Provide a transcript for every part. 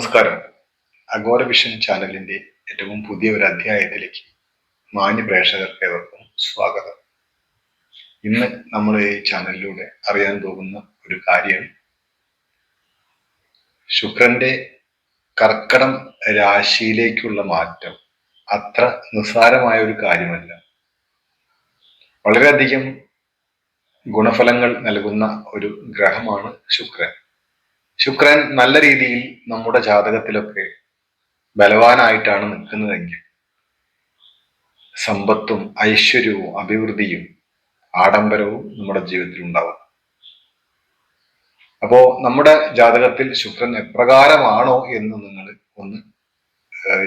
നമസ്കാരം. Agora vision ചാനലിന്റെ ഏറ്റവും പുതിയ ഒരു അധ്യായത്തിലേക്ക് മാന്യ പ്രേക്ഷകർക്ക് ഏവർക്കും സ്വാഗതം. ഇന്ന് നമ്മൾ ഈ ചാനലിലൂടെ അറിയാൻ പോകുന്ന ഒരു കാര്യം ശുക്രന്റെ കർക്കടം രാശിയിലേക്കുള്ള മാറ്റം അത്ര നിസ്സാരമായ ഒരു കാര്യമല്ല. വളരെയധികം ഗുണഫലങ്ങൾ നൽകുന്ന ഒരു ഗ്രഹമാണ് ശുക്രൻ. ശുക്രൻ നല്ല രീതിയിൽ നമ്മുടെ ജാതകത്തിലൊക്കെ ബലവാനായിട്ടാണ് നിൽക്കുന്നതെങ്കിൽ സമ്പത്തും ഐശ്വര്യവും അഭിവൃദ്ധിയും ആഡംബരവും നമ്മുടെ ജീവിതത്തിൽ ഉണ്ടാവും. അപ്പോ നമ്മുടെ ജാതകത്തിൽ ശുക്രൻ എപ്രകാരമാണോ എന്ന് നിങ്ങൾ ഒന്ന്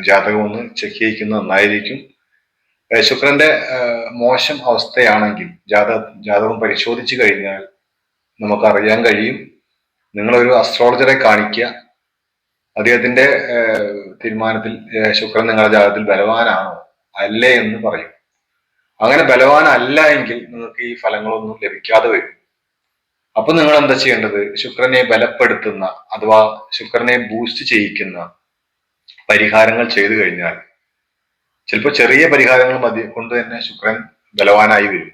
ജാതകം ഒന്ന് ചെക്ക് ചെയ്യിക്കുന്നത് നന്നായിരിക്കും. ശുക്രന്റെ മോശം അവസ്ഥയാണെങ്കിൽ ജാതക ജാതകം പരിശോധിച്ചു കഴിഞ്ഞാൽ നമുക്ക് അറിയാൻ കഴിയും. നിങ്ങളൊരു അസ്ട്രോളജറെ കാണിക്കുക. അദ്ദേഹത്തിന്റെ തീരുമാനത്തിൽ ശുക്രൻ നിങ്ങളുടെ ജാതത്തിൽ ബലവാനാണോ? അല്ലേ എന്ന് പറയും. അങ്ങനെ ബലവാനല്ല എങ്കിൽ നിങ്ങൾക്ക് ഈ ഫലങ്ങളൊന്നും ലഭിക്കാതെ വരും. അപ്പൊ നിങ്ങൾ എന്താ ചെയ്യേണ്ടത്? ശുക്രനെ ബലപ്പെടുത്തുന്ന അഥവാ ശുക്രനെ ബൂസ്റ്റ് ചെയ്യിക്കുന്ന പരിഹാരങ്ങൾ ചെയ്തു കഴിഞ്ഞാൽ ചിലപ്പോൾ ചെറിയ പരിഹാരങ്ങൾ മതി കൊണ്ട് തന്നെ ശുക്രൻ ബലവാനായി വരും.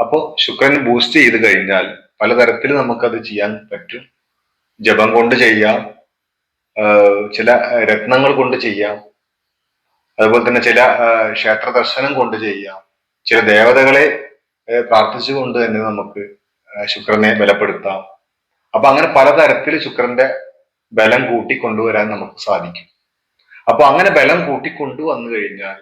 അപ്പോൾ ശുക്രൻ ബൂസ്റ്റ് ചെയ്ത് കഴിഞ്ഞാൽ പലതരത്തിൽ നമുക്കത് ചെയ്യാൻ പറ്റും. ജപം കൊണ്ട് ചെയ്യാം ചില രത്നങ്ങൾ കൊണ്ട് ചെയ്യാം അതുപോലെ തന്നെ ചില ക്ഷേത്ര ദർശനം കൊണ്ട് ചെയ്യാം ചില ദേവതകളെ പ്രാർത്ഥിച്ചുകൊണ്ട് തന്നെ നമുക്ക് ശുക്രനെ ബലപ്പെടുത്താം. അപ്പൊ അങ്ങനെ പലതരത്തിൽ ശുക്രന്റെ ബലം കൂട്ടിക്കൊണ്ടുവരാൻ നമുക്ക് സാധിക്കും. അപ്പൊ അങ്ങനെ ബലം കൂട്ടിക്കൊണ്ടുവന്നു കഴിഞ്ഞാൽ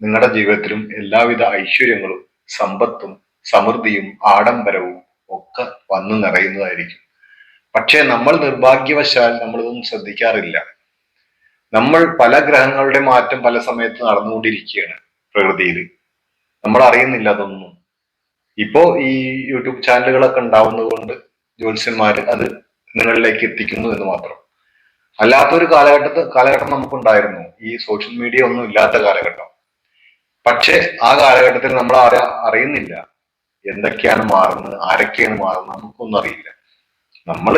നിങ്ങളുടെ ജീവിതത്തിലും എല്ലാവിധ ഐശ്വര്യങ്ങളും സമ്പത്തും സമൃദ്ധിയും ആഡംബരവും ഒക്കെ വന്നു നിറയുന്നതായിരിക്കും. പക്ഷേ നമ്മൾ നിർഭാഗ്യവശാൽ നമ്മളിതൊന്നും ശ്രദ്ധിക്കാറില്ല. നമ്മൾ പല ഗ്രഹങ്ങളുടെ മാറ്റം പല സമയത്ത് നടന്നുകൊണ്ടിരിക്കുകയാണ് പ്രകൃതിയിൽ. നമ്മൾ അറിയുന്നില്ല അതൊന്നും. ഇപ്പോ ഈ യൂട്യൂബ് ചാനലുകളൊക്കെ ഉണ്ടാവുന്നത് കൊണ്ട് ജ്യോത്സ്യന്മാർ അത് നിങ്ങളിലേക്ക് എത്തിക്കുന്നു എന്ന് മാത്രം. അല്ലാത്തൊരു കാലഘട്ടത്ത് കാലഘട്ടം നമുക്കുണ്ടായിരുന്നു. ഈ സോഷ്യൽ മീഡിയ ഒന്നും ഇല്ലാത്ത കാലഘട്ടം. പക്ഷെ ആ കാലഘട്ടത്തിൽ നമ്മൾ അറിയുന്നില്ല. എന്തൊക്കെയാണ് മാറുന്നത്? ആരൊക്കെയാണ് മാറുന്നത്? നമുക്കൊന്നും അറിയില്ല. നമ്മൾ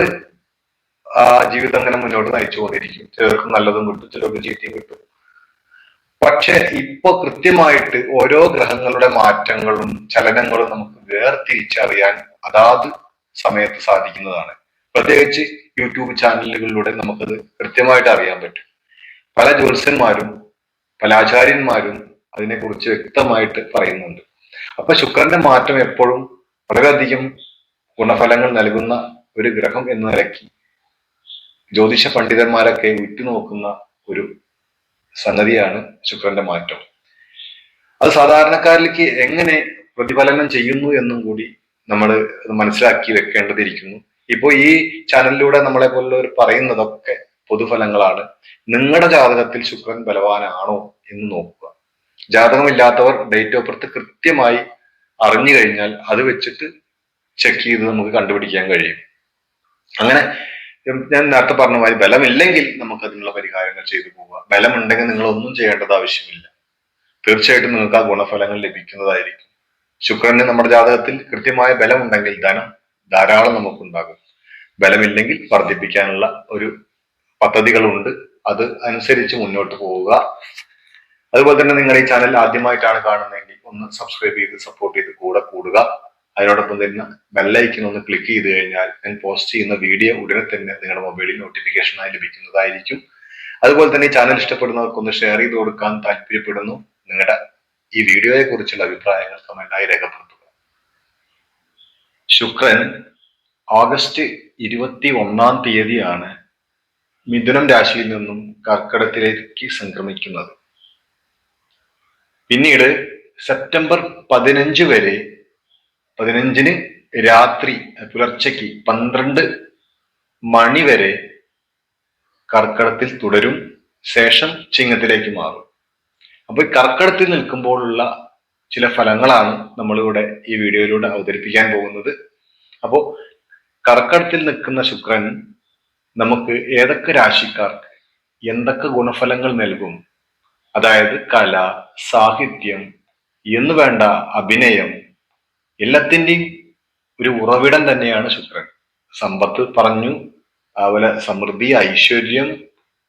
ആ ജീവിതം അങ്ങനെ മുന്നോട്ട് നയിച്ചു പോന്നിരിക്കും ചിലർക്ക് നല്ലതും കിട്ടും ചിലർക്ക് ചീത്തയും കിട്ടും. പക്ഷെ ഇപ്പൊ കൃത്യമായിട്ട് ഓരോ ഗ്രഹങ്ങളുടെ മാറ്റങ്ങളും ചലനങ്ങളും നമുക്ക് വേർതിരിച്ചറിയാൻ അതാത് സമയത്ത് സാധിക്കുന്നതാണ്. പ്രത്യേകിച്ച് യൂട്യൂബ് ചാനലുകളിലൂടെ നമുക്കത് കൃത്യമായിട്ട് അറിയാൻ പറ്റും. പല ജ്യോത്സ്യന്മാരും പല ആചാര്യന്മാരും അതിനെക്കുറിച്ച് വ്യക്തമായിട്ട് പറയുന്നുണ്ട്. അപ്പൊ ശുക്രന്റെ മാറ്റം എപ്പോഴും വളരെയധികം ഗുണഫലങ്ങൾ നൽകുന്ന ഒരു ഗ്രഹം എന്ന നിലയ്ക്ക് ജ്യോതിഷ പണ്ഡിതന്മാരൊക്കെ ഉറ്റുനോക്കുന്ന ഒരു സംഗതിയാണ് ശുക്രന്റെ മാറ്റം. അത് സാധാരണക്കാരിലേക്ക് എങ്ങനെ പ്രതിഫലനം ചെയ്യുന്നു എന്നും കൂടി നമ്മൾ മനസ്സിലാക്കി വെക്കേണ്ടതിരിക്കുന്നു. ഇപ്പോ ഈ ചാനലിലൂടെ നമ്മളെ പോലുള്ളവർ പറയുന്നതൊക്കെ പൊതുഫലങ്ങളാണ്. നിങ്ങളുടെ ജാതകത്തിൽ ശുക്രൻ ബലവാനാണോ എന്ന് നോക്കുക. ജാതകമില്ലാത്തവർ ഡേറ്റ് ഓഫ് ബർത്ത് കൃത്യമായി അറിഞ്ഞു കഴിഞ്ഞാൽ അത് വെച്ചിട്ട് ചെക്ക് ചെയ്ത് നമുക്ക് കണ്ടുപിടിക്കാൻ കഴിയും. അങ്ങനെ ഞാൻ നേരത്തെ പറഞ്ഞ മാതിരി ബലമില്ലെങ്കിൽ നമുക്ക് അതിനുള്ള പരിഹാരങ്ങൾ ചെയ്തു പോവുക. ബലമുണ്ടെങ്കിൽ നിങ്ങൾ ഒന്നും ചെയ്യേണ്ടത് ആവശ്യമില്ല. തീർച്ചയായിട്ടും നിങ്ങൾക്ക് ആ ഗുണഫലങ്ങൾ ലഭിക്കുന്നതായിരിക്കും. ശുക്രന് നമ്മുടെ ജാതകത്തിൽ കൃത്യമായ ബലമുണ്ടെങ്കിൽ ധനം ധാരാളം നമുക്കുണ്ടാകും. ബലമില്ലെങ്കിൽ വർദ്ധിപ്പിക്കാനുള്ള ഒരു പദ്ധതികളുണ്ട്. അത് അനുസരിച്ച് മുന്നോട്ട് പോവുക. അതുപോലെ തന്നെ നിങ്ങൾ ഈ ചാനൽ ആദ്യമായിട്ടാണ് കാണുന്നതെങ്കിൽ ഒന്ന് സബ്സ്ക്രൈബ് ചെയ്ത് സപ്പോർട്ട് ചെയ്ത് കൂടെ കൂടുക. അതിനോടൊപ്പം തന്നെ ബെല്ലൈക്കൻ ഒന്ന് ക്ലിക്ക് ചെയ്ത് കഴിഞ്ഞാൽ ഞാൻ പോസ്റ്റ് ചെയ്യുന്ന വീഡിയോ ഉടനെ തന്നെ നിങ്ങളുടെ മൊബൈലിൽ നോട്ടിഫിക്കേഷനായി ലഭിക്കുന്നതായിരിക്കും. അതുപോലെ തന്നെ ചാനൽ ഇഷ്ടപ്പെടുന്നവർക്ക് ഒന്ന് ഷെയർ ചെയ്ത് കൊടുക്കാൻ താല്പര്യപ്പെടുന്നു. നിങ്ങളുടെ ഈ വീഡിയോയെ കുറിച്ചുള്ള അഭിപ്രായങ്ങൾ കമന്റായി രേഖപ്പെടുത്തുക. ശുക്രൻ ഓഗസ്റ്റ് ഇരുപത്തി ഒന്നാം തീയതിയാണ് മിഥുനം രാശിയിൽ നിന്നും കർക്കിടത്തിലേക്ക് സംക്രമിക്കുന്നത്. പിന്നീട് സെപ്റ്റംബർ പതിനഞ്ച് വരെ പതിനഞ്ചിന് രാത്രി പുലർച്ചയ്ക്ക് പന്ത്രണ്ട് മണി വരെ കർക്കടത്തിൽ തുടരും. ശേഷം ചിങ്ങത്തിലേക്ക് മാറും. അപ്പോൾ കർക്കടത്തിൽ നിൽക്കുമ്പോഴുള്ള ചില ഫലങ്ങളാണ് നമ്മളിവിടെ ഈ വീഡിയോയിലൂടെ അവതരിപ്പിക്കാൻ പോകുന്നത്. അപ്പോൾ കർക്കടത്തിൽ നിൽക്കുന്ന ശുക്രൻ നമുക്ക് ഏതൊക്കെ രാശിക്കാർക്ക് എന്തൊക്കെ ഗുണഫലങ്ങൾ നൽകും? അതായത് കല സാഹിത്യം എന്നു വേണ്ട അഭിനയം എല്ലാത്തിന്റെയും ഒരു ഉറവിടം തന്നെയാണ് ശുക്രൻ. സമ്പത്ത് പറഞ്ഞു അതുപോലെ സമൃദ്ധി ഐശ്വര്യം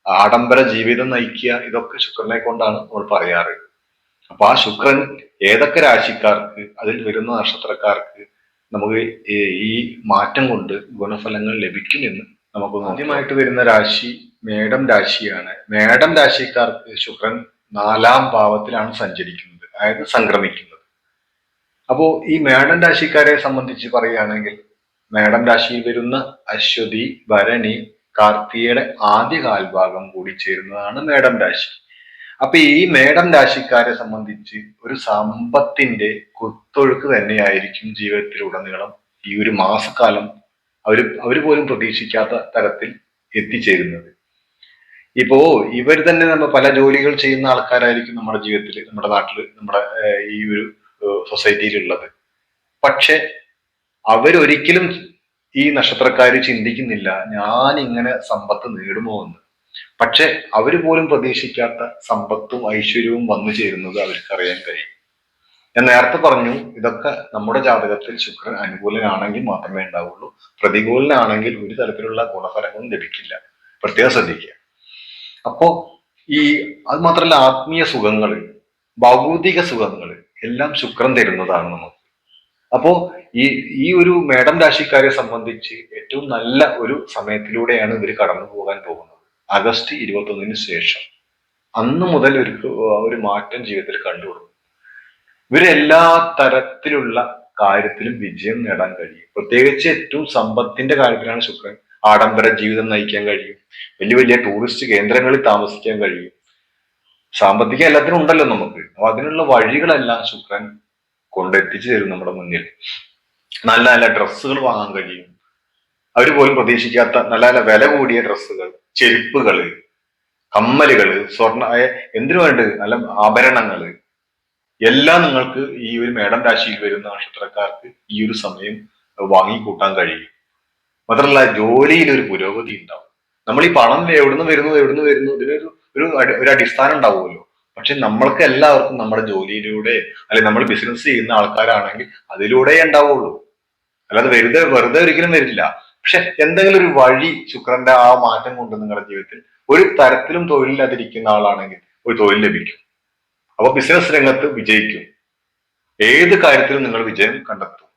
ആഡംബര ജീവിതം നയിക്കുക ഇതൊക്കെ ശുക്രനെ കൊണ്ടാണ് നമ്മൾ പറയാറ്. അപ്പൊ ആ ശുക്രൻ ഏതൊക്കെ രാശിക്കാർക്ക് അതിൽ വരുന്ന നക്ഷത്രക്കാർക്ക് നമുക്ക് ഈ- മാറ്റം കൊണ്ട് ഗുണഫലങ്ങൾ ലഭിക്കുമെന്ന് നമുക്ക് ആദ്യമായിട്ട് വരുന്ന രാശി മേടം രാശിയാണ്. മേടം രാശിക്കാർക്ക് ശുക്രൻ നാലാം ഭാവത്തിലാണ് സഞ്ചരിക്കുന്നത് അതായത് സംക്രമിക്കുന്നത്. അപ്പോ ഈ മേടം രാശിക്കാരെ സംബന്ധിച്ച് പറയുകയാണെങ്കിൽ മേടം രാശിയിൽ വരുന്ന അശ്വതി ഭരണി കാർത്തികയുടെ ആദ്യ കാൽഭാഗം കൂടി ചേരുന്നതാണ് മേടം രാശി. അപ്പൊ ഈ മേടം രാശിക്കാരെ സംബന്ധിച്ച് ഒരു സമ്പത്തിന്റെ കുത്തൊഴുക്ക് തന്നെയായിരിക്കും ജീവിതത്തിലുടനീളം ഈ ഒരു മാസക്കാലം അവർ അവർ പോലും പ്രതീക്ഷിക്കാത്ത തരത്തിൽ എത്തിച്ചേരുന്നത്. ഇപ്പോ ഇവർ തന്നെ നമ്മൾ പല ജോലികൾ ചെയ്യുന്ന ആൾക്കാരായിരിക്കും നമ്മുടെ ജീവിതത്തിൽ നമ്മുടെ നാട്ടിൽ നമ്മുടെ ഈ ഒരു സൊസൈറ്റിയിലുള്ളത്. പക്ഷെ അവരൊരിക്കലും ഈ നക്ഷത്രക്കാർ ചിന്തിക്കുന്നില്ല ഞാൻ ഇങ്ങനെ സമ്പത്ത് നേടുമോ എന്ന്. പക്ഷെ അവർ പോലും പ്രതീക്ഷിക്കാത്ത സമ്പത്തും ഐശ്വര്യവും വന്നു ചേരുന്നത് അവർക്ക് അറിയാൻ കഴിയും. ഞാൻ നേരത്തെ പറഞ്ഞു ഇതൊക്കെ നമ്മുടെ ജാതകത്തിൽ ശുക്രൻ അനുകൂലനാണെങ്കിൽ മാത്രമേ ഉണ്ടാവുള്ളൂ. പ്രതികൂലനാണെങ്കിൽ ഒരു തരത്തിലുള്ള ഗുണഫലങ്ങളും ലഭിക്കില്ല. പ്രത്യേകം ശ്രദ്ധിക്കുക. അപ്പോ ഈ അത് മാത്രമല്ല ആത്മീയ സുഖങ്ങൾ ഭൗതിക സുഖങ്ങൾ എല്ലാം ശുക്രൻ തരുന്നതാണ് നമുക്ക്. അപ്പോ ഈ ഈ ഒരു മേടം രാശിക്കാരെ സംബന്ധിച്ച് ഏറ്റവും നല്ല ഒരു സമയത്തിലൂടെയാണ് ഇവർ കടന്നു പോകാൻ പോകുന്നത്. ആഗസ്റ്റ് ഇരുപത്തൊന്നിന് ശേഷം. അന്ന് മുതൽ ഒരു ഒരു മാറ്റം ജീവിതത്തിൽ കണ്ടുകൊടുക്കും. ഇവരെല്ലാ തരത്തിലുള്ള കാര്യത്തിലും വിജയം നേടാൻ കഴിയും. പ്രത്യേകിച്ച് ഏറ്റവും സമ്പത്തിന്റെ കാര്യത്തിലാണ് ശുക്രൻ ആഡംബര ജീവിതം നയിക്കാൻ കഴിയും. വലിയ വലിയ ടൂറിസ്റ്റ് കേന്ദ്രങ്ങളിൽ താമസിക്കാൻ കഴിയും. സാമ്പത്തികം എല്ലാത്തിനും ഉണ്ടല്ലോ നമുക്ക്. അപ്പൊ അതിനുള്ള വഴികളെല്ലാം ശുക്രൻ കൊണ്ടെത്തിച്ചു തരും നമ്മുടെ മുന്നിൽ. നല്ല നല്ല ഡ്രസ്സുകൾ വാങ്ങാൻ കഴിയും. അവർ പോലും പ്രതീക്ഷിക്കാത്ത നല്ല നല്ല വില കൂടിയ ഡ്രസ്സുകൾ ചെരുപ്പുകൾ കമ്മലുകൾ സ്വർണ എന്തിനു വേണ്ട നല്ല ആഭരണങ്ങൾ എല്ലാം നിങ്ങൾക്ക് ഈ ഒരു മേടം രാശിയിൽ വരുന്ന നക്ഷത്രക്കാർക്ക് ഈ ഒരു സമയം വാങ്ങിക്കൂട്ടാൻ കഴിയും. മാത്രമല്ല ജോലിയിൽ ഒരു പുരോഗതി ഉണ്ടാവും. നമ്മൾ ഈ പണം എവിടുന്ന് വരുന്നു എവിടുന്ന് വരുന്നു ഇതിനൊരു ഒരു ഒരു അടിസ്ഥാനം ഉണ്ടാവുമല്ലോ. പക്ഷെ നമ്മൾക്ക് എല്ലാവർക്കും നമ്മുടെ ജോലിയിലൂടെ അല്ലെങ്കിൽ നമ്മൾ ബിസിനസ് ചെയ്യുന്ന ആൾക്കാരാണെങ്കിൽ അതിലൂടെ ഉണ്ടാവുള്ളൂ. അല്ലാതെ വെറുതെ വെറുതെ ഒരിക്കലും വരില്ല. പക്ഷെ എന്തെങ്കിലും ഒരു വഴി ശുക്രന്റെ ആ മാറ്റം കൊണ്ട് നിങ്ങളുടെ ജീവിതത്തിൽ ഒരു തരത്തിലും തൊഴിലില്ലാതിരിക്കുന്ന ആളാണെങ്കിൽ ഒരു തൊഴിൽ ലഭിക്കും. അപ്പൊ ബിസിനസ് രംഗത്ത് വിജയിക്കും. ഏത് കാര്യത്തിലും നിങ്ങൾ വിജയം കണ്ടെത്തും.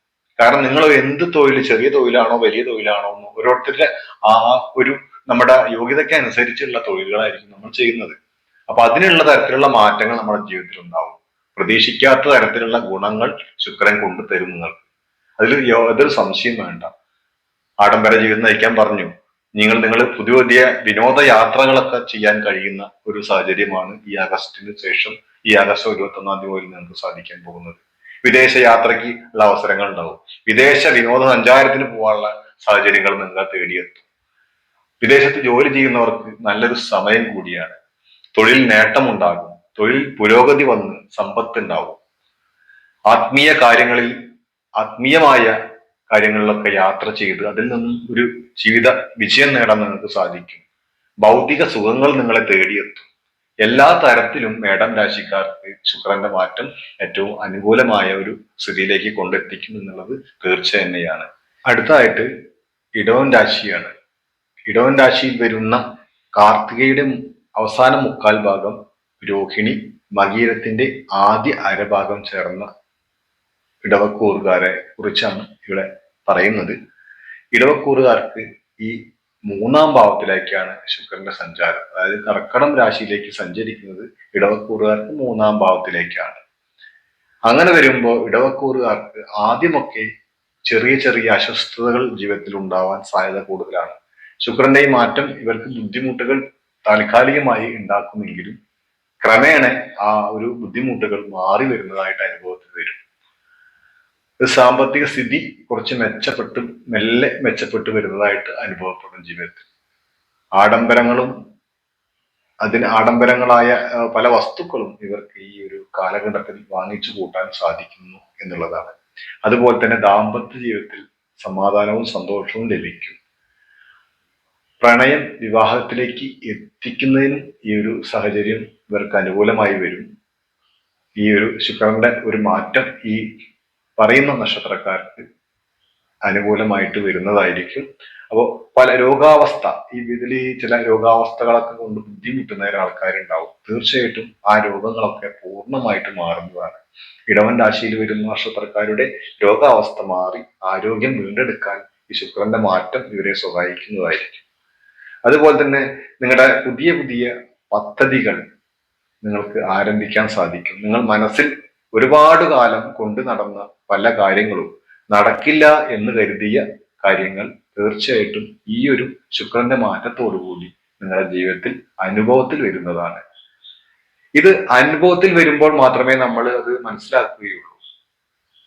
കാരണം നിങ്ങൾ എന്ത് തൊഴിൽ ചെറിയ തൊഴിലാണോ വലിയ തൊഴിലാണോ എന്ന് ഓരോരുത്തരുടെ ആ ഒരു നമ്മുടെ യോഗ്യതയ്ക്ക് അനുസരിച്ചുള്ള തൊഴിലുകളായിരിക്കും നമ്മൾ ചെയ്യുന്നത്. അപ്പൊ അതിനുള്ള തരത്തിലുള്ള മാറ്റങ്ങൾ നമ്മുടെ ജീവിതത്തിൽ ഉണ്ടാവും. പ്രതീക്ഷിക്കാത്ത തരത്തിലുള്ള ഗുണങ്ങൾ ശുക്രൻ കൊണ്ടുതരും നിങ്ങൾക്ക്. അതിൽ യാതൊരു സംശയം വേണ്ട. ആഡംബര ജീവിതം നയിക്കാൻ പറഞ്ഞു. നിങ്ങൾ നിങ്ങൾ പുതിയ പുതിയ വിനോദയാത്രകളൊക്കെ ചെയ്യാൻ കഴിയുന്ന ഒരു സാഹചര്യമാണ് ഈ ആഗസ്റ്റിന് ശേഷം ഈ ആഗസ്റ്റ് ഇരുപത്തി ഒന്നാം തീയതി മുതൽ നിങ്ങൾക്ക് സാധിക്കാൻ പോകുന്നത്. വിദേശ യാത്രയ്ക്ക് ഉള്ള അവസരങ്ങൾ ഉണ്ടാവും. വിദേശ വിനോദ സഞ്ചാരത്തിന് പോകാനുള്ള സാഹചര്യങ്ങൾ നിങ്ങൾ തേടിയെത്തും. വിദേശത്ത് ജോലി ചെയ്യുന്നവർക്ക് നല്ലൊരു സമയം കൂടിയാണ്. തൊഴിൽ നേട്ടമുണ്ടാകും. തൊഴിൽ പുരോഗതി വന്ന് സമ്പത്ത് ഉണ്ടാവും ആത്മീയ കാര്യങ്ങളിൽ ആത്മീയമായ കാര്യങ്ങളിലൊക്കെ യാത്ര ചെയ്ത് അതിൽ നിന്നും ഒരു ജീവിത വിജയം നേടാൻ നിങ്ങൾക്ക് സാധിക്കും. ഭൗതിക സുഖങ്ങൾ നിങ്ങളെ തേടിയെത്തും. എല്ലാ തരത്തിലും മേടം രാശിക്കാർക്ക് ശുക്രന്റെ മാറ്റം ഏറ്റവും അനുകൂലമായ ഒരു സ്ഥിതിയിലേക്ക് കൊണ്ടെത്തിക്കും എന്നുള്ളത് തീർച്ച തന്നെയാണ് അടുത്തായിട്ട് ഇടവൻ രാശിയാണ്. ഇടവൻ രാശിയിൽ വരുന്ന കാർത്തികയുടെ അവസാന മുക്കാൽ ഭാഗം രോഹിണി മകീരത്തിന്റെ ആദ്യ അരഭാഗം ചേർന്ന ഇടവക്കൂറുകാരെ കുറിച്ചാണ് ഇവിടെ പറയുന്നത്. ഇടവക്കൂറുകാർക്ക് ഈ മൂന്നാം ഭാവത്തിലേക്കാണ് ശുക്രന്റെ സഞ്ചാരം. അതായത് കർക്കടം രാശിയിലേക്ക് സഞ്ചരിക്കുന്നത് ഇടവക്കൂറുകാർക്ക് മൂന്നാം ഭാവത്തിലേക്കാണ്. അങ്ങനെ വരുമ്പോൾ ഇടവക്കൂറുകാർക്ക് ആദ്യമൊക്കെ ചെറിയ ചെറിയ അസ്വസ്ഥതകൾ ജീവിതത്തിൽ ഉണ്ടാവാൻ സാധ്യത കൂടുതലാണ്. ശുക്രന്റെ ഈ മാറ്റം ഇവർക്ക് ബുദ്ധിമുട്ടുകൾ താൽക്കാലികമായി ഉണ്ടാക്കുമെങ്കിലും ക്രമേണ ആ ഒരു ബുദ്ധിമുട്ടുകൾ മാറി വരുന്നതായിട്ട് അനുഭവത്തിൽ വരും. സാമ്പത്തിക സ്ഥിതി കുറച്ച് മെച്ചപ്പെട്ട് മെല്ലെ മെച്ചപ്പെട്ടു വരുന്നതായിട്ട് അനുഭവപ്പെടും ജീവിതത്തിൽ. ആഡംബരങ്ങളും അതിന് ആഡംബരങ്ങളായ പല വസ്തുക്കളും ഇവർക്ക് ഈ ഒരു കാലഘട്ടത്തിൽ വാങ്ങിച്ചു കൂട്ടാൻ സാധിക്കുന്നു എന്നുള്ളതാണ്. അതുപോലെ തന്നെ ദാമ്പത്യ ജീവിതത്തിൽ സമാധാനവും സന്തോഷവും ലഭിക്കും. പ്രണയം വിവാഹത്തിലേക്ക് എത്തിക്കുന്നതിനും ഈ ഒരു സാഹചര്യം ഇവർക്ക് അനുകൂലമായി വരും. ഈ ഒരു ശുക്രന്റെ ഒരു മാറ്റം ഈ പറയുന്ന നക്ഷത്രക്കാർക്ക് അനുകൂലമായിട്ട് വരുന്നതായിരിക്കും. അപ്പോൾ പല രോഗാവസ്ഥ ഈ ഇതിൽ ചില രോഗാവസ്ഥകളൊക്കെ കൊണ്ട് ബുദ്ധിമുട്ടുന്ന ആൾക്കാരുണ്ടാവും. തീർച്ചയായിട്ടും ആ രോഗങ്ങളൊക്കെ പൂർണമായിട്ട് മാറുന്നതാണ്. ഇടവൻ രാശിയിൽ വരുന്ന നക്ഷത്രക്കാരുടെ രോഗാവസ്ഥ മാറി ആരോഗ്യം വീണ്ടെടുക്കാൻ ഈ ശുക്രന്റെ മാറ്റം ഇവരെ സഹായിക്കുന്നതായിരിക്കും. അതുപോലെ തന്നെ നിങ്ങളുടെ പുതിയ പുതിയ പദ്ധതികൾ നിങ്ങൾക്ക് ആരംഭിക്കാൻ സാധിക്കും. നിങ്ങൾ മനസ്സിൽ ഒരുപാട് കാലം കൊണ്ടു നടന്ന പല കാര്യങ്ങളും നടക്കില്ല എന്ന് കരുതിയ കാര്യങ്ങൾ തീർച്ചയായിട്ടും ഈ ഒരു ശുക്രന്റെ മാറ്റത്തോടുകൂടി നിങ്ങളുടെ ജീവിതത്തിൽ അനുഭവത്തിൽ വരുന്നതാണ്. ഇത് അനുഭവത്തിൽ വരുമ്പോൾ മാത്രമേ നമ്മൾ അത് മനസ്സിലാക്കുകയുള്ളൂ.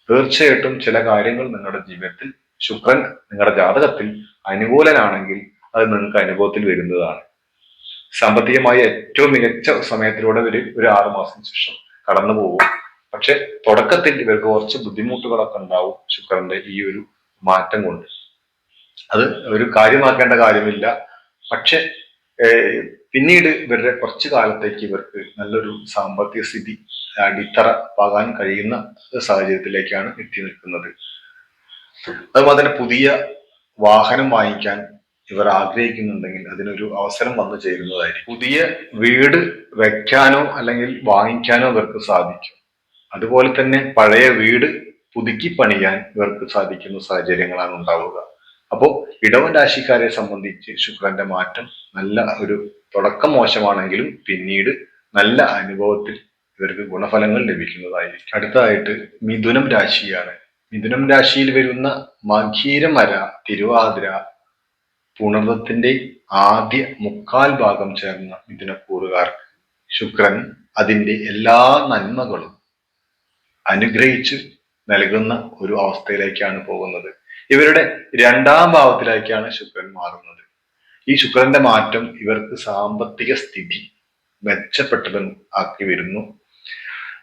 തീർച്ചയായിട്ടും ചില കാര്യങ്ങൾ നിങ്ങളുടെ ജീവിതത്തിൽ ശുക്രൻ നിങ്ങളുടെ ജാതകത്തിൽ അനുകൂലനാണെങ്കിൽ അത് നിങ്ങൾക്ക് അനുഭവത്തിൽ വരുന്നതാണ്. സാമ്പത്തികമായി ഏറ്റവും മികച്ച സമയത്തിലൂടെ ഒരു ഒരു ആറു മാസം ശേഷം കടന്നു പോകും. പക്ഷെ തുടക്കത്തിൽ ഇവർക്ക് കുറച്ച് ബുദ്ധിമുട്ടുകളൊക്കെ ഉണ്ടാവും ശുക്രന്റെ ഈ ഒരു മാറ്റം കൊണ്ട്. അത് ഒരു കാര്യമാക്കേണ്ട കാര്യമില്ല. പക്ഷെ പിന്നീട് ഇവരുടെ കുറച്ച് കാലത്തേക്ക് ഇവർക്ക് നല്ലൊരു സാമ്പത്തിക സ്ഥിതി അടിത്തറ പാകാൻ കഴിയുന്ന സാഹചര്യത്തിലേക്കാണ് എത്തി നിൽക്കുന്നത്. അതുപോലെ തന്നെ പുതിയ വാഹനം വാങ്ങിക്കാൻ ഇവർ ആഗ്രഹിക്കുന്നുണ്ടെങ്കിൽ അതിനൊരു അവസരം വന്നു ചേരുന്നതായിരിക്കും. പുതിയ വീട് വെക്കാനോ അല്ലെങ്കിൽ വാങ്ങിക്കാനോ ഇവർക്ക് സാധിക്കും. അതുപോലെ തന്നെ പഴയ വീട് പുതുക്കി പണിയാൻ ഇവർക്ക് സാധിക്കുന്ന സാഹചര്യങ്ങളാണ് ഉണ്ടാവുക. അപ്പോൾ ഇടവൻ രാശിക്കാരെ സംബന്ധിച്ച് ശുക്രന്റെ മാറ്റം നല്ല ഒരു തുടക്കം മോശമാണെങ്കിലും പിന്നീട് നല്ല അനുഭവത്തിൽ ഇവർക്ക് ഗുണഫലങ്ങൾ ലഭിക്കുന്നതായിരിക്കും. അടുത്തതായിട്ട് മിഥുനം രാശിയാണ്. മിഥുനം രാശിയിൽ വരുന്ന മഖീരമര തിരുവാതിര പുണർവത്തിന്റെ ആദ്യ മുക്കാൽ ഭാഗം ചേർന്ന മിഥുനക്കൂറുകാർക്ക് ശുക്രൻ അതിന്റെ എല്ലാ നന്മകളും അനുഗ്രഹിച്ച് നൽകുന്ന ഒരു അവസ്ഥയിലേക്കാണ് പോകുന്നത്. ഇവരുടെ രണ്ടാം ഭാവത്തിലേക്കാണ് ശുക്രൻ മാറുന്നത്. ഈ ശുക്രന്റെ മാറ്റം ഇവർക്ക് സാമ്പത്തിക സ്ഥിതി മെച്ചപ്പെട്ടതും ആക്കി വരുന്നു.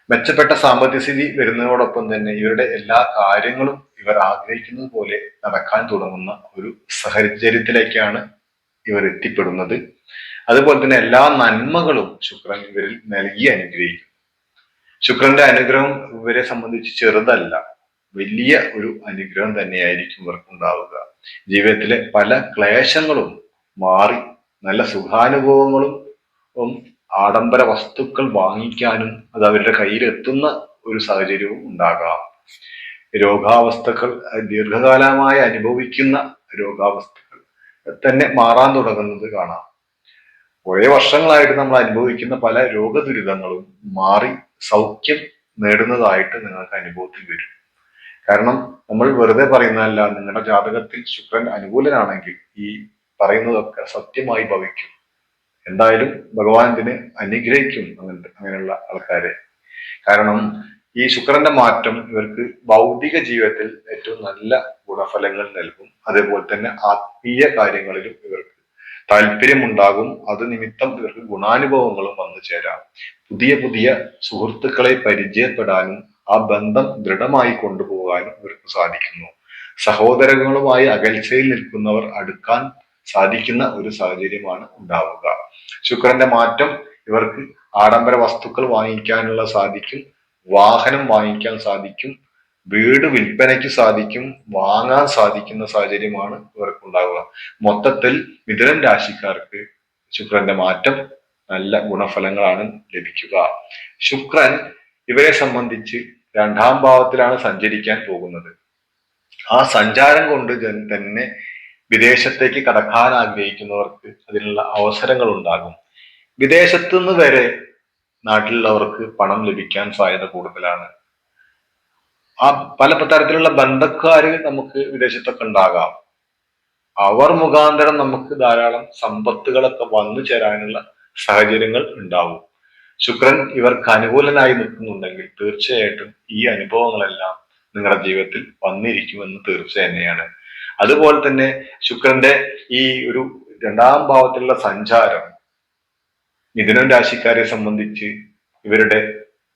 മെച്ചപ്പെട്ട സാമ്പത്തിക സ്ഥിതി വരുന്നതോടൊപ്പം തന്നെ ഇവരുടെ എല്ലാ കാര്യങ്ങളും ഇവർ ആഗ്രഹിക്കുന്നത് പോലെ നടക്കാൻ തുടങ്ങുന്ന ഒരു സാഹചര്യത്തിലേക്കാണ് ഇവർ എത്തിപ്പെടുന്നത്. അതുപോലെ തന്നെ എല്ലാ നന്മകളും ശുക്രൻ ഇവരിൽ നൽകി അനുഗ്രഹിക്കും. ശുക്രന്റെ അനുഗ്രഹം ഇവരെ സംബന്ധിച്ച് ചെറുതല്ല വലിയ ഒരു അനുഗ്രഹം തന്നെയായിരിക്കും ഇവർക്ക് ഉണ്ടാവുക ജീവിതത്തിലെ പല ക്ലേശങ്ങളും മാറി നല്ല സുഖാനുഭവങ്ങളും ആഡംബര വസ്തുക്കൾ വാങ്ങിക്കാനും അത് അവരുടെ കയ്യിൽ എത്തുന്ന ഒരു സാഹചര്യവും ഉണ്ടാകാം. രോഗാവസ്ഥകൾ ദീർഘകാലമായി അനുഭവിക്കുന്ന രോഗാവസ്ഥകൾ തന്നെ മാറാൻ തുടങ്ങുന്നത് കാണാം. കുറേ വർഷങ്ങളായിട്ട് നമ്മൾ അനുഭവിക്കുന്ന പല രോഗദുരിതങ്ങളും മാറി സൗഖ്യം നേടുന്നതായിട്ട് നിങ്ങൾക്ക് അനുഭവത്തിൽ വരും. കാരണം നമ്മൾ വെറുതെ പറയുന്നതല്ല നിങ്ങളുടെ ജാതകത്തിൽ ശുക്രൻ അനുകൂലനാണെങ്കിൽ ഈ പറയുന്നതൊക്കെ സത്യമായി ഭവിക്കും. എന്തായാലും ഭഗവാൻ അനുഗ്രഹിക്കും അങ്ങനത്തെ അങ്ങനെയുള്ള ആൾക്കാരെ. കാരണം ഈ ശുക്രന്റെ മാറ്റം ഇവർക്ക് ഭൗതിക ജീവിതത്തിൽ ഏറ്റവും നല്ല ഗുണഫലങ്ങൾ നൽകും. അതേപോലെ തന്നെ ആത്മീയ കാര്യങ്ങളിലും ഇവർക്ക് താല്പര്യമുണ്ടാകും. അത് നിമിത്തം ഇവർക്ക് ഗുണാനുഭവങ്ങളും വന്നു ചേരാം. പുതിയ പുതിയ സുഹൃത്തുക്കളെ പരിചയപ്പെടാനും ആ ബന്ധം ദൃഢമായി കൊണ്ടുപോകാനും ഇവർക്ക് സാധിക്കുന്നു. സഹോദരങ്ങളുമായി അകൽച്ചയിൽ നിൽക്കുന്നവർ അടുക്കാൻ സാധിക്കുന്ന ഒരു സാഹചര്യമാണ് ഉണ്ടാവുക. ശുക്രന്റെ മാറ്റം ഇവർക്ക് ആഡംബര വസ്തുക്കൾ വാങ്ങിക്കാനുള്ള സാധിക്കും വാഹനം വാങ്ങിക്കാൻ സാധിക്കും വീട് വിൽപ്പനയ്ക്ക് സാധിക്കും വാങ്ങാൻ സാധിക്കുന്ന സാഹചര്യമാണ് ഇവർക്ക് ഉണ്ടാവുക. മൊത്തത്തിൽ മിഥുനം രാശിക്കാർക്ക് ശുക്രന്റെ മാറ്റം നല്ല ഗുണഫലങ്ങളാണ് ലഭിക്കുക. ശുക്രൻ ഇവരെ സംബന്ധിച്ച് രണ്ടാം ഭാവത്തിലാണ് സഞ്ചരിക്കാൻ പോകുന്നത്. ആ സഞ്ചാരം കൊണ്ട് തന്നെ വിദേശത്തേക്ക് കടക്കാൻ ആഗ്രഹിക്കുന്നവർക്ക് അതിനുള്ള അവസരങ്ങൾ ഉണ്ടാകും വിദേശത്തു നിന്ന് വരെ നാട്ടിലുള്ളവർക്ക് പണം ലഭിക്കാൻ സാധ്യത കൂടുതലാണ്. ആ പല തരത്തിലുള്ള ബന്ധക്കാർ നമുക്ക് വിദേശത്തൊക്കെ ഉണ്ടാകാം. അവർ മുഖാന്തരം നമുക്ക് ധാരാളം സമ്പത്തുകളൊക്കെ വന്നു ചേരാനുള്ള സാഹചര്യങ്ങൾ ഉണ്ടാവും. ശുക്രൻ ഇവർക്ക് അനുകൂലനായി നിൽക്കുന്നുണ്ടെങ്കിൽ തീർച്ചയായിട്ടും ഈ അനുഭവങ്ങളെല്ലാം നിങ്ങളുടെ ജീവിതത്തിൽ വന്നിരിക്കുമെന്ന് തീർച്ച തന്നെയാണ്. അതുപോലെ തന്നെ ശുക്രന്റെ ഈ ഒരു രണ്ടാം ഭാവത്തിലുള്ള സഞ്ചാരം മിഥുനം രാശിക്കാരെ സംബന്ധിച്ച് ഇവരുടെ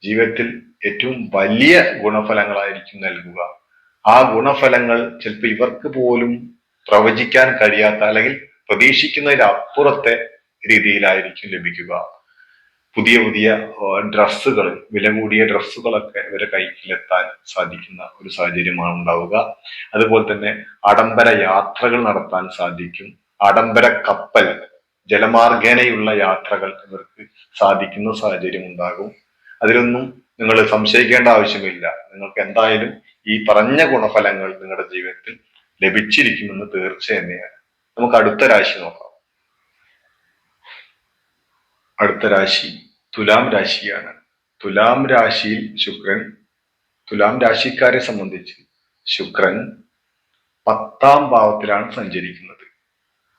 ജീവിതത്തിൽ ഏറ്റവും വലിയ ഗുണഫലങ്ങളായിരിക്കും നൽകുക. ആ ഗുണഫലങ്ങൾ ചിലപ്പോൾ ഇവർക്ക് പോലും പ്രവചിക്കാൻ കഴിയാത്ത അല്ലെങ്കിൽ പ്രതീക്ഷിക്കുന്നതിൽ അപ്പുറത്തെ രീതിയിലായിരിക്കും ലഭിക്കുക. പുതിയ പുതിയ ഡ്രസ്സുകൾ വില കൂടിയ ഡ്രസ്സുകളൊക്കെ ഇവരെ കൈക്കിലെത്താൻ സാധിക്കുന്ന ഒരു സാഹചര്യമാണ് ഉണ്ടാവുക. അതുപോലെ തന്നെ ആഡംബര യാത്രകൾ നടത്താൻ സാധിക്കും. ആഡംബര കപ്പൽ ജലമാർഗേനയുള്ള യാത്രകൾ ഇവർക്ക് സാധിക്കുന്ന സാഹചര്യം ഉണ്ടാകും. അതിലൊന്നും നിങ്ങൾ സംശയിക്കേണ്ട ആവശ്യമില്ല. നിങ്ങൾക്ക് എന്തായാലും ഈ പറഞ്ഞ ഗുണഫലങ്ങൾ നിങ്ങളുടെ ജീവിതത്തിൽ ലഭിച്ചിരിക്കുമെന്ന് തീർച്ച തന്നെയാണ് നമുക്ക് അടുത്ത രാശി നോക്കാം. അടുത്ത രാശി തുലാം രാശിയാണ്. തുലാം രാശിയിൽ ശുക്രൻ തുലാം രാശിക്കാരെ സംബന്ധിച്ച് ശുക്രൻ പത്താം ഭാവത്തിലാണ് സഞ്ചരിക്കുന്നത്.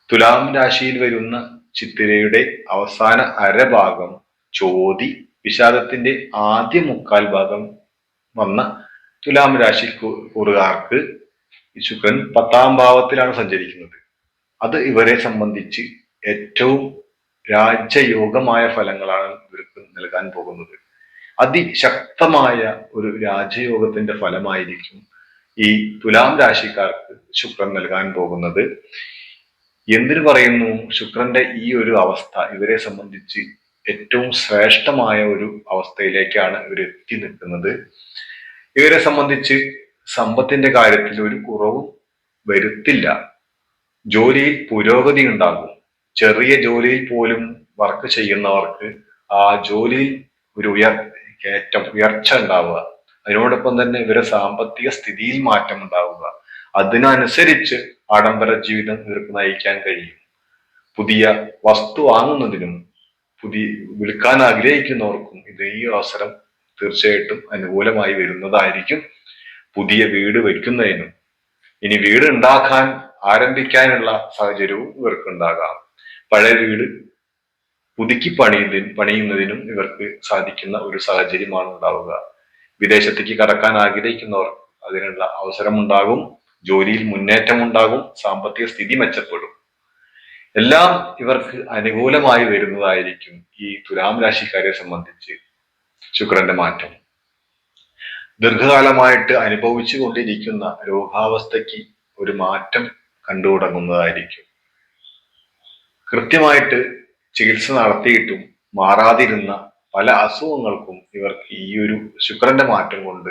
തുലാം രാശിയിൽ വരുന്ന ചിത്തിരയുടെ അവസാന അരഭാഗം ചോതി വിഷാദത്തിന്റെ ആദ്യ മുക്കാൽ ഭാഗം വന്ന തുലാം രാശി കൂറുകാർക്ക് ശുക്രൻ പത്താം ഭാവത്തിലാണ് സഞ്ചരിക്കുന്നത്. അത് ഇവരെ സംബന്ധിച്ച് ഏറ്റവും രാജയോഗമായ ഫലങ്ങളാണ് ഇവർക്ക് നൽകാൻ പോകുന്നത്. അതിശക്തമായ ഒരു രാജയോഗത്തിന്റെ ഫലമായിരിക്കും ഈ തുലാം രാശിക്കാർക്ക് ശുക്രൻ നൽകാൻ പോകുന്നത്. എന്തിനു പറയുന്നു? ശുക്രന്റെ ഈ ഒരു അവസ്ഥ ഇവരെ സംബന്ധിച്ച് ഏറ്റവും ശ്രേഷ്ഠമായ ഒരു അവസ്ഥയിലേക്കാണ് ഇവർ എത്തി നിൽക്കുന്നത്. ഇവരെ സംബന്ധിച്ച് സമ്പത്തിന്റെ കാര്യത്തിൽ ഒരു കുറവും വരുത്തില്ല. ജോലിയിൽ പുരോഗതി ഉണ്ടാകും. ചെറിയ ജോലിയിൽ പോലും വർക്ക് ചെയ്യുന്നവർക്ക് ആ ജോലിയിൽ ഒരു ഉയർ കയറ്റം ഉയർച്ച ഉണ്ടാവുക. അതിനോടൊപ്പം തന്നെ ഇവരെ സാമ്പത്തിക സ്ഥിതിയിൽ മാറ്റം ഉണ്ടാവുക. അതിനനുസരിച്ച് ആഡംബര ജീവിതം ഇവർക്ക് നയിക്കാൻ കഴിയും. പുതിയ വസ്തു വാങ്ങുന്നതിനും പുതിയ വിൽക്കാൻ ആഗ്രഹിക്കുന്നവർക്കും ഇത് ഈ അവസരം തീർച്ചയായിട്ടും അനുകൂലമായി വരുന്നതായിരിക്കും പുതിയ വീട് വയ്ക്കുന്നതിനും. ഇനി വീട് ഉണ്ടാക്കാൻ ആരംഭിക്കാനുള്ള സാഹചര്യവും ഇവർക്ക് ഉണ്ടാകാം പഴയ വീട് പുതുക്കി പണിയുന്നതിന് പണിയുന്നതിനും ഇവർക്ക് സാധിക്കുന്ന ഒരു സാഹചര്യമാണ് ഉണ്ടാവുക. വിദേശത്തേക്ക് കടക്കാൻ ആഗ്രഹിക്കുന്നവർ അതിനുള്ള അവസരമുണ്ടാകും ജോലിയിൽ മുന്നേറ്റം ഉണ്ടാകും സാമ്പത്തിക സ്ഥിതി മെച്ചപ്പെടും. എല്ലാം ഇവർക്ക് അനുകൂലമായി വരുന്നതായിരിക്കും ഈ തുലാം രാശിക്കാരെ സംബന്ധിച്ച് ശുക്രന്റെ മാറ്റം. ദീർഘകാലമായിട്ട് അനുഭവിച്ചു കൊണ്ടിരിക്കുന്ന രോഗാവസ്ഥയ്ക്ക് ഒരു മാറ്റം കണ്ടു തുടങ്ങുന്നതായിരിക്കും കൃത്യമായിട്ട് ചികിത്സ നടത്തിയിട്ടും മാറാതിരുന്ന പല അസുഖങ്ങൾക്കും ഇവർക്ക് ഈ ഒരു ശുക്രന്റെ മാറ്റം കൊണ്ട്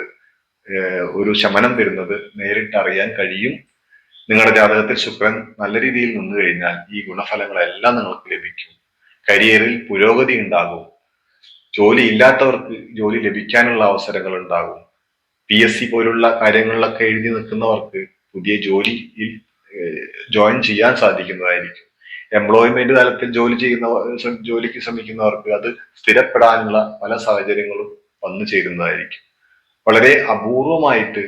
ഒരു ശമനം വരുന്നത് നേരിട്ട് അറിയാൻ കഴിയും. നിങ്ങളുടെ ജാതകത്തിൽ ശുക്രൻ നല്ല രീതിയിൽ നിന്നു കഴിഞ്ഞാൽ ഈ ഗുണഫലങ്ങളെല്ലാം നിങ്ങൾക്ക് ലഭിക്കും. കരിയറിൽ പുരോഗതി ഉണ്ടാകും. ജോലി ഇല്ലാത്തവർക്ക് ജോലി ലഭിക്കാനുള്ള അവസരങ്ങൾ ഉണ്ടാകും. പി എസ് സി പോലുള്ള കാര്യങ്ങളിലൊക്കെ എഴുതി നിൽക്കുന്നവർക്ക് പുതിയ ജോലിയിൽ ജോയിൻ ചെയ്യാൻ സാധിക്കുന്നതായിരിക്കും. എംപ്ലോയ്മെന്റ് തലത്തിൽ ജോലി ചെയ്യുന്ന ജോലിക്ക് ശ്രമിക്കുന്നവർക്ക് അത് സ്ഥിരപ്പെടാനുള്ള പല സാഹചര്യങ്ങളും വന്നു ചേരുന്നതായിരിക്കും. വളരെ അപൂർവമായിട്ട്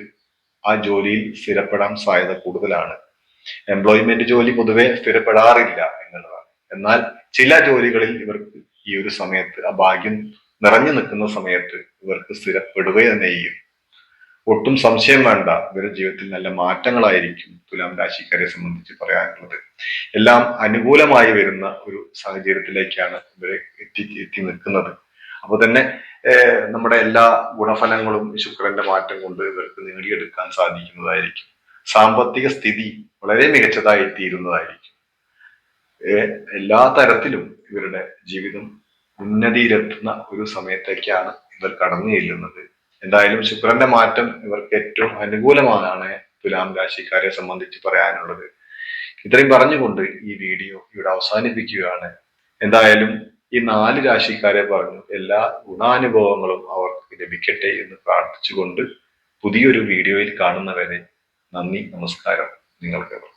ആ ജോലിയിൽ സ്ഥിരപ്പെടാൻ സാധ്യത കൂടുതലാണ്. എംപ്ലോയ്മെന്റ് ജോലി പൊതുവെ സ്ഥിരപ്പെടാറില്ല എന്നുള്ളതാണ്. എന്നാൽ ചില ജോലികളിൽ ഇവർക്ക് ഈ ഒരു സമയത്ത് ആ ഭാഗ്യം നിറഞ്ഞു നിൽക്കുന്ന സമയത്ത് ഇവർക്ക് സ്ഥിരപ്പെടുക തന്നെ ചെയ്യും. ഒട്ടും സംശയം വേണ്ട. ഇവരുടെ ജീവിതത്തിൽ നല്ല മാറ്റങ്ങളായിരിക്കും തുലാം രാശിക്കാരെ സംബന്ധിച്ച് പറയാനുള്ളത്. എല്ലാം അനുകൂലമായി വരുന്ന ഒരു സാഹചര്യത്തിലേക്കാണ് ഇവരെ എത്തി എത്തി നിൽക്കുന്നത്. അപ്പൊ തന്നെ നമ്മുടെ എല്ലാ ഗുണഫലങ്ങളും ശുക്രന്റെ മാറ്റം കൊണ്ട് ഇവർക്ക് നേടിയെടുക്കാൻ സാധിക്കുന്നതായിരിക്കും. സാമ്പത്തിക സ്ഥിതി വളരെ മികച്ചതായി തീരുന്നതായിരിക്കും. എല്ലാ തരത്തിലും ഇവരുടെ ജീവിതം ഉന്നതിയിലെത്തുന്ന ഒരു സമയത്തേക്കാണ് ഇവർ കടന്നു ചെല്ലുന്നത്. എന്തായാലും ശുക്രന്റെ മാറ്റം ഇവർക്ക് ഏറ്റവും അനുകൂലമാണ് തുലാം രാശിക്കാരെ സംബന്ധിച്ച് പറയാനുള്ളത്. ഇത്രയും പറഞ്ഞുകൊണ്ട് ഈ വീഡിയോ ഇവിടെ അവസാനിപ്പിക്കുകയാണ്. എന്തായാലും ഈ നാല് രാശിക്കാരെ പറഞ്ഞു എല്ലാ ഗുണാനുഭവങ്ങളും അവർക്ക് ലഭിക്കട്ടെ എന്ന് പ്രാർത്ഥിച്ചുകൊണ്ട് പുതിയൊരു വീഡിയോയിൽ കാണുന്നവരെ നന്ദി നമസ്കാരം. നിങ്ങൾക്ക്